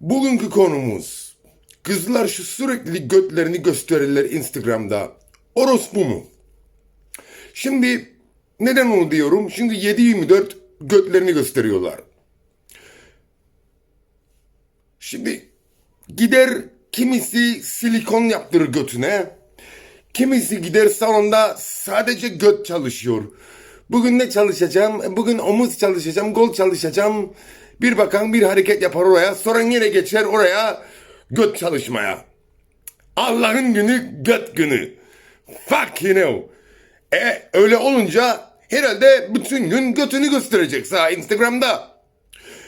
Bugünkü konumuz kızlar şu sürekli götlerini gösterirler Instagram'da. Orospu mu? Şimdi neden onu diyorum? Çünkü 7-24 götlerini gösteriyorlar. Şimdi gider kimisi silikon yaptırır götüne. Kimisi gider salonda sadece göt çalışıyor. Bugün ne çalışacağım? Bugün omuz çalışacağım, gol çalışacağım. Bir bakan bir hareket yapar oraya. Sonra yine geçer oraya göt çalışmaya. Allah'ın günü göt günü. Fuck you know. E öyle olunca herhalde bütün gün götünü gösterecek sağ Instagram'da.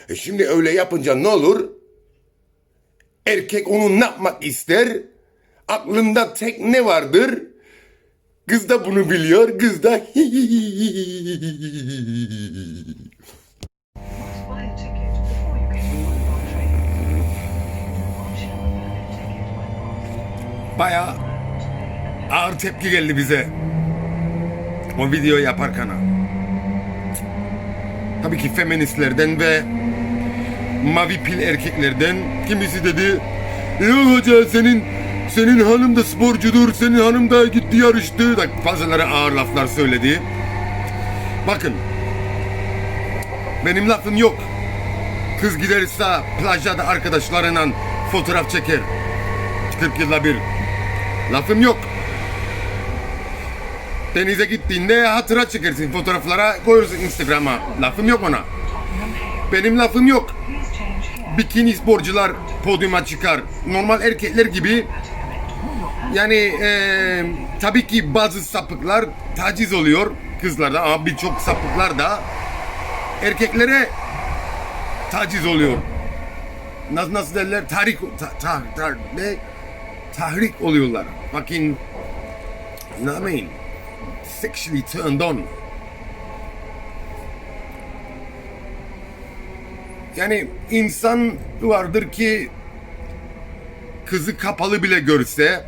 E şimdi öyle yapınca ne olur? Erkek onu ne yapmak ister? Aklında tek ne vardır? Kız da bunu biliyor. Kız da when passing. Baya ağır tepki geldi bize. O video yaparken. Tabii ki feministlerden ve mavi pil erkeklerden kimisi dedi Yok hoca senin senin hanım da sporcudur, senin hanım da gitti yarıştı. Da fazlaları ağır laflar söyledi. Bakın benim lafım yok. Kız giderse plajda da fotoğraf çeker. 40 yılda bir. Lafım yok. Denize gittiğinde hatıra çekersin fotoğraflara koyursun Instagram'a. Lafım yok ona. Benim lafım yok. Bikini sporcular podyuma çıkar. Normal erkekler gibi yani eee, tabii ki bazı sapıklar taciz oluyor kızlarda ama birçok sapıklar da erkeklere taciz oluyor. Nasıl, nasıl derler? Tahrik, ta, ta, ta- ne? Tahrik oluyorlar. Fucking, you know what I mean? Sexually turned on. Yani insan vardır ki kızı kapalı bile görse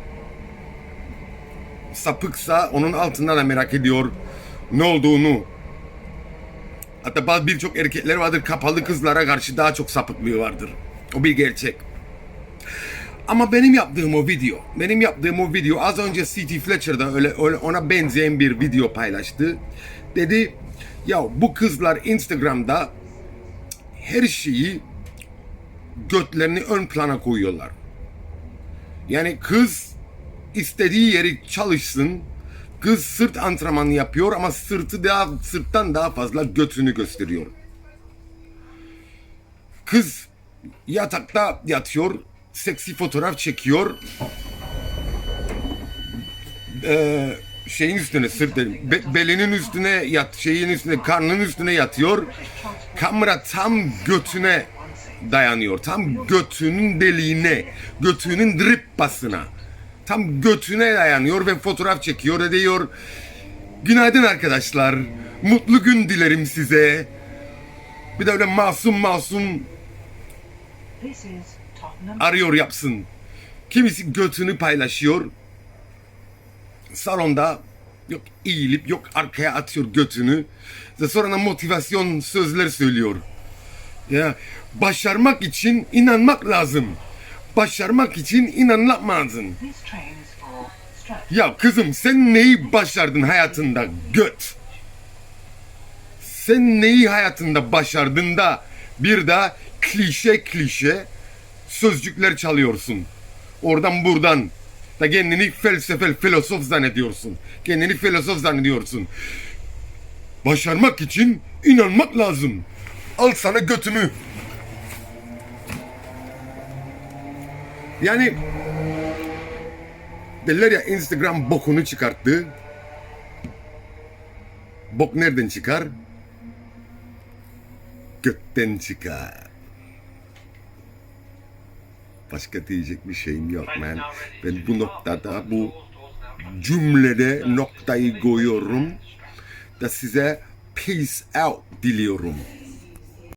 sapıksa onun altından da merak ediyor ne olduğunu. Hatta bazı birçok erkekler vardır kapalı kızlara karşı daha çok sapıklığı vardır. O bir gerçek. Ama benim yaptığım o video, benim yaptığım o video az önce C.T. Fletcher'da öyle, öyle ona benzeyen bir video paylaştı. Dedi ya bu kızlar Instagram'da her şeyi götlerini ön plana koyuyorlar. Yani kız istediği yeri çalışsın. Kız sırt antrenmanı yapıyor ama sırtı daha sırttan daha fazla götünü gösteriyor. Kız yatakta yatıyor, seksi fotoğraf çekiyor. Ee, şeyin üstüne sırt be- belinin üstüne yat şeyin üstüne karnının üstüne yatıyor. Kamera tam götüne dayanıyor. Tam götünün deliğine, götünün drippasına. Tam götüne dayanıyor ve fotoğraf çekiyor ve diyor Günaydın arkadaşlar. Mutlu gün dilerim size. Bir de öyle masum masum. Arıyor yapsın. Kimisi götünü paylaşıyor. Salonda yok eğilip yok arkaya atıyor götünü. Ve sonra motivasyon sözler söylüyor. Ya başarmak için inanmak lazım. Başarmak için inanmak lazım. Ya kızım sen neyi başardın hayatında göt? Sen neyi hayatında başardın da bir daha klişe klişe sözcükler çalıyorsun. Oradan buradan da kendini felsefel filozof zannediyorsun. Kendini filozof zannediyorsun. Başarmak için inanmak lazım. Al sana götümü. Yani Derler ya Instagram bokunu çıkarttı. Bok nereden çıkar? Götten çıkar. Başka diyecek bir şeyim yok man. Ben bu noktada bu cümlede noktayı koyuyorum da size peace out diliyorum.